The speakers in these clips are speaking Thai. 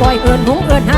ปล่อยเอิญหงเอิญหา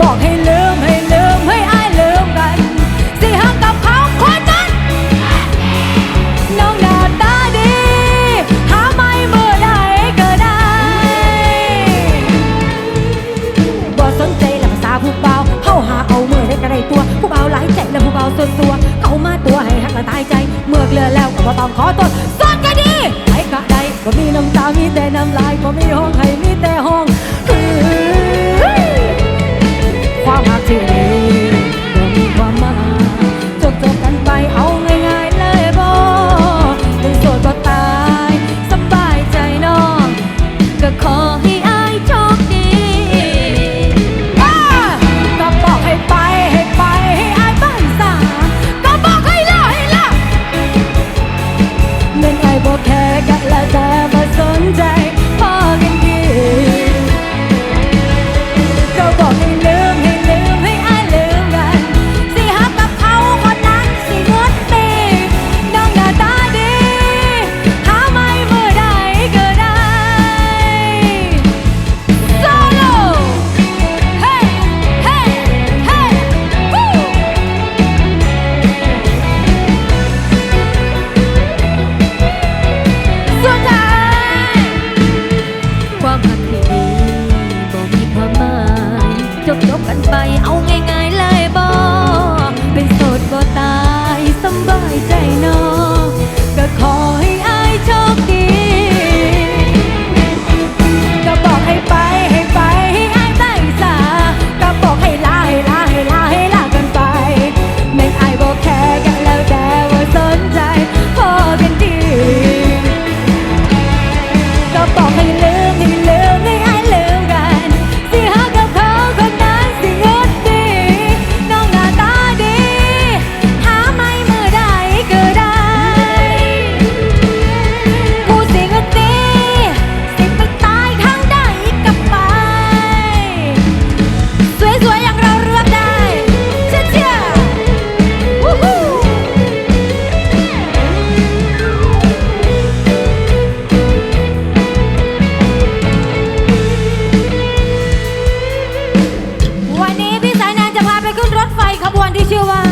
บอกให้ลืมให้ลืมให้อายลืมกัน สิหักกับเขาคนนั้น น้องหน้าตาดี หาไม่เมื่อใดก็ได้บ่สนใจละภาษาผู้เบาเฮาหาเอาเมื่อได้ก็ได้ตัว ผู้เบาหลายใจและผู้เบาส่วนตัวเขามาตัวให้หักละตายใจ เมื่อเกลือแล้วก็มาตองขอตัวสุดก็ดีไอ้กะได้บ่มีน้ำตามีแต่น้ำลายบ่มีห้องให้มีแต่ห้อง วันนี้พี่สายแนนจะพาไปขึ้นรถไฟขบวนที่ชื่อว่า